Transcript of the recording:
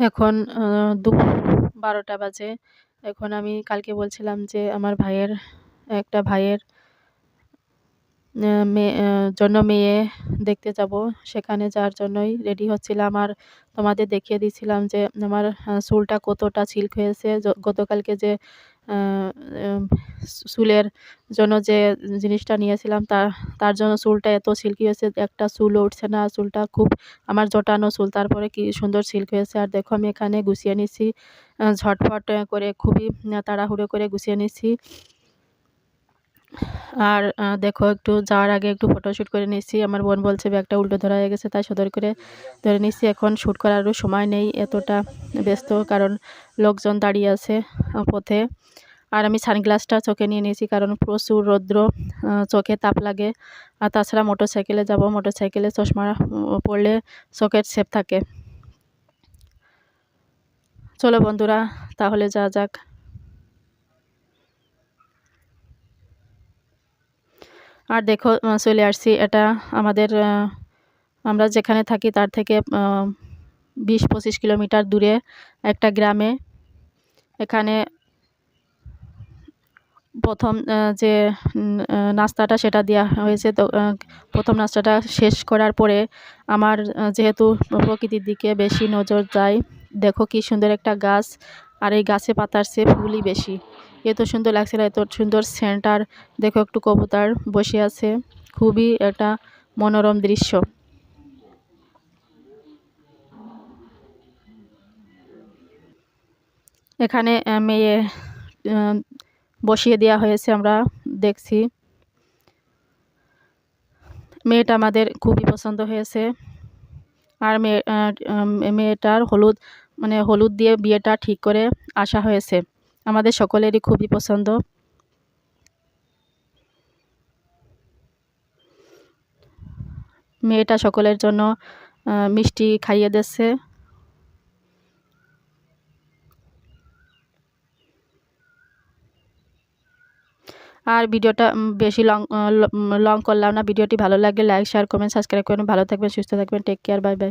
এখন দুপুর বারোটা বাজে। এখন আমি কালকে বলছিলাম যে আমার ভাইয়ের, একটা ভাইয়ের মেয়ে জন্য মেয়ে দেখতে যাব। সেখানে যাওয়ার জন্যই রেডি হচ্ছিলাম। আর তোমাদের দেখিয়ে দিয়েছিলাম যে আমার চুলটা কতটা সিল্ক হয়েছে। গতকালকে যে চুলের জন্য যে জিনিসটা নিয়েছিলাম তার তার জন্য চুলটা এত সিল্কি হয়েছে, একটা চুলও উঠছে না, চুলটা খুব আমার জটানো চুল, তারপরে কি সুন্দর সিল্ক হয়েছে। আর দেখো আমি এখানে গুছিয়ে নিছি ঝটফট করে খুবই তাড়াহুড়ো করে গুছিয়ে নিছি আর দেখো একটু যাওয়ার আগে একটু ফটোশ্যুট করে নিচ্ছি। আমার বোন বলছে, ব্যাগটা উল্টো ধরা হয়ে গেছে, তাই সদর করে, ধরে নিচ্ছি। এখন শ্যুট করারও সময় নেই, এতটা ব্যস্ত, কারণ লোকজন দাঁড়িয়ে আছে পথে। আর আমি সানগ্লাসটা চোখে নিয়ে নিয়েছি কারণ প্রচুর রৌদ্র চোখে তাপ লাগে। আর তাছাড়া মোটর সাইকেলে যাব মোটর সাইকেলে চশমা পড়লে চোখের সেপ থাকে। চলো বন্ধুরা, তাহলে যা যাক। আর দেখো চলে আসছি। এটা আমাদের আমরা যেখানে থাকি তার থেকে বিশ পঁচিশ কিলোমিটার দূরে একটা গ্রামে। এখানে প্রথম যে নাস্তাটা সেটা দেওয়া হয়েছে। তো প্রথম নাস্তাটা শেষ করার পরে আমার যেহেতু প্রকৃতির দিকে বেশি নজর যায়, দেখো কি সুন্দর একটা গাছ। আর এই গাছে পাতার সে ফুলই বেশি। এত সুন্দর লাগছিল এত সুন্দর সেন্টার। দেখো একটু কবুতার বসে আছে। খুবই একটা মনোরম দৃশ্য। এখানে মেয়ে বসিয়ে দেওয়া হয়েছে, আমরা দেখছি। মেয়েটা আমাদের খুবই পছন্দ হয়েছে। আর মেয়ে মেয়েটার হলুদ মানে হলুদ দিয়ে বিয়েটা ঠিক করে আসা হয়েছে। আমাদের সকলেরই খুবই পছন্দ। মেয়েটা সকলের জন্য মিষ্টি খাইয়ে দিচ্ছে আর ভিডিওটা বেশি লং লং করলাম না। ভিডিওটি ভালো লাগলে লাইক শেয়ার কমেন্ট সাবস্ক্রাইব করুন। ভালো থাকবেন, সুস্থ থাকবেন। Take care bye bye